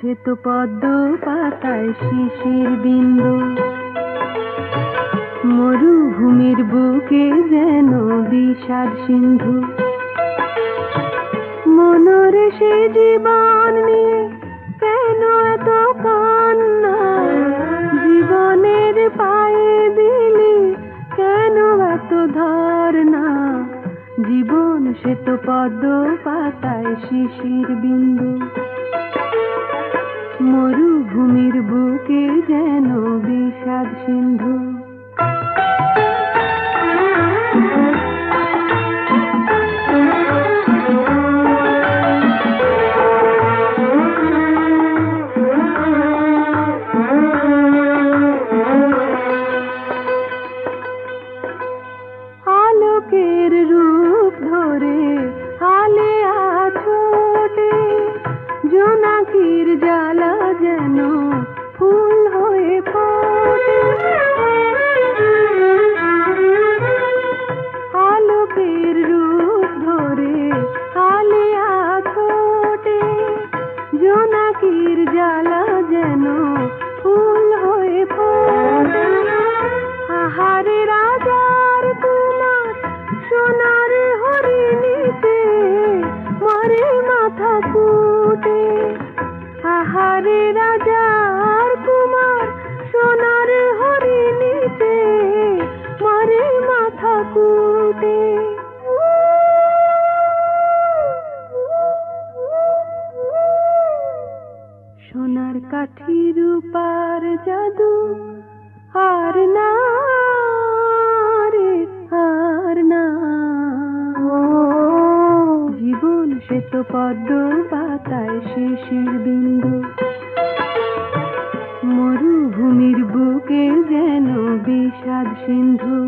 শ্বেত পদ্ম পাতায় শিশির বিন্দু। মরুভূমির বুকে যেন বিষাদ সিন্ধু। মনরে সে জীবন নিয়ে কেন এত কান্না? জীবনের পায়ে দিলি কেন এত ধর্ণা? জীবন সে পদ্ম পাতায় শিশির বিন্দু। মরুভূমির বুকে যেন বিষাদ সিন্ধু। মাথা কুটে আহারে রাজার কুমার সোনার হরিণীতে মরে মাথা কুটে সোনার কাঠি রূপার জাদু আর না সে তো পদ্ম পাতায় শিশির বিন্দু। মরুভূমির বুকে যেন বিষাদ সিন্ধু।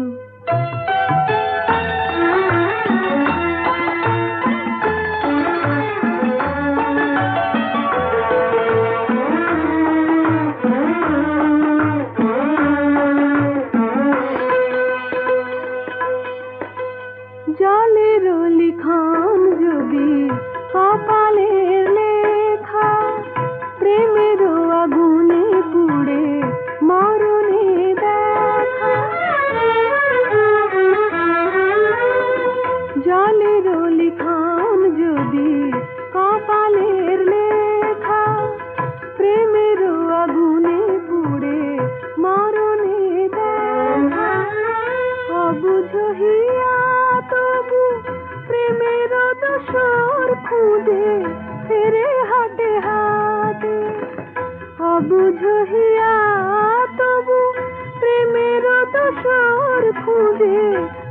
খুঁজে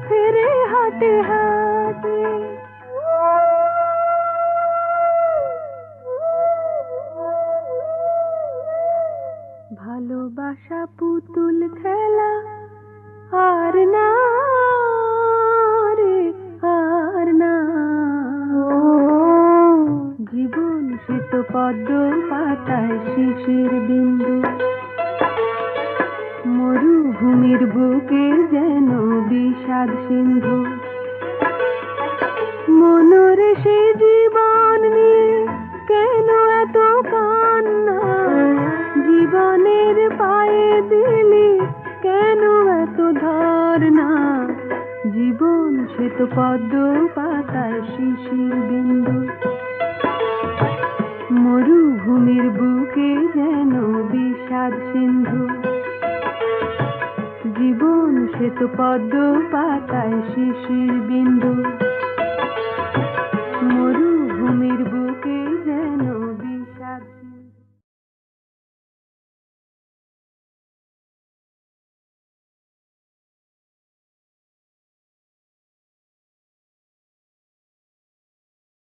ফেরে হাটে হাটে। ভালোবাসা পুতুল খেলা আর না রে, আর না। জীবন শীত পদ্ম পাতায় শিশির বিন্দু। মরুভূমির বুকে যেন বিষাদ সিন্ধু। মনরে সে জীবন নিয়ে কেন এত কান্না? জীবনের পায়ে দিলি কেন এত ধর্ণা? জীবন সে তো পদ্ম পাতায় শিশির বিন্দু। মরুভূমির বুকে যেন বিষাদ সিন্ধু। পদ্ম পাতায় শিশির বিন্দু।